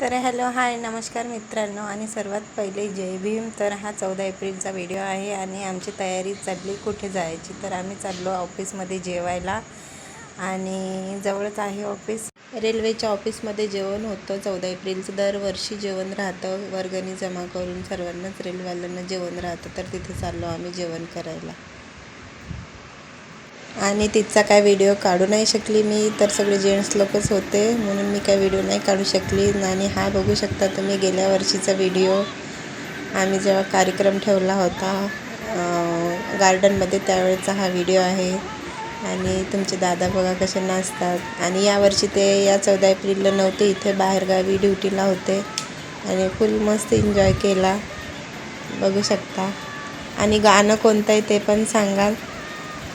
तर hello hi नमस्कार मित्रांनो. आणि सर्वात पहिले जय भीम. तर हा चौदा एप्रिलचा व्हिडिओ आहे आणि आमची तयारी चालली कुठे जायची. तर आम्ही चाललो ऑफिसमध्ये जेवायला आणि जवळच आहे ऑफिस. रेल्वेच्या ऑफिसमध्ये जेवण होतं. चौदा एप्रिलचं दरवर्षी जेवण राहतं. वर्गणी जमा करून सर्वांनाच रेल्वेवाल्यांना जेवण राहतं. तर तिथे चाललो आम्ही जेवण करायला. आणि तिचा काय व्हिडिओ काढू नाही शकली मी तर सगळे जेंट्स लोकच होते म्हणून मी काय व्हिडिओ नाही काढू शकली. आणि हा बघू शकता तुम्ही गेल्या वर्षीचा व्हिडिओ आम्ही जेव्हा कार्यक्रम ठेवला होता गार्डनमध्ये त्यावेळेचा हा व्हिडिओ आहे. आणि तुमचे दादा बघा कसे नाचतात. आणि यावर्षी ते या चौदा एप्रिलला नव्हते इथे बाहेरगावी ड्युटीला होते. आणि फुल मस्त एन्जॉय केला. बघू शकता. आणि गाणं कोणतं आहे ते पण सांगाल.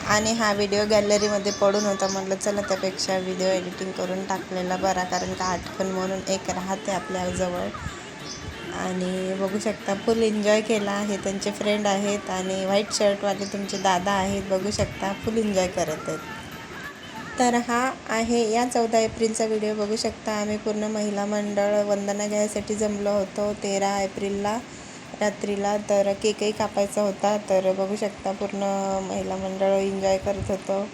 आणि हा व्हिडिओ गॅलरीमध्ये पडून होता. म्हटलं चला त्यापेक्षा व्हिडिओ एडिटिंग करून टाकलेला बरा कारण का आठवण म्हणून एक राहते आपल्याजवळ आणि बघू शकता फुल एन्जॉय केला आहे. त्यांचे फ्रेंड आहेत आणि व्हाईट शर्टवाले तुमचे दादा आहेत बघू शकता फुल एन्जॉय करत आहेत. तर हा आहे या चौदा एप्रिलचा व्हिडिओ बघू शकता आम्ही पूर्ण महिला मंडळ वंदना घ्यायसाठी जमलो होतो तेरा एप्रिलला. रात्रीला. तर केकही कापायचा होता. तर बघू शकता पूर्ण महिला मंडळ एन्जॉय करत होतो.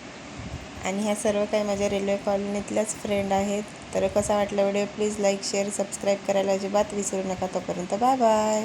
आणि ह्या सर्व काही माझ्या रेल्वे कॉलनीतल्याच फ्रेंड आहेत. तर कसा वाटला video please like share subscribe करायला अजिबात विसरू नका तोपर्यंत. Bye bye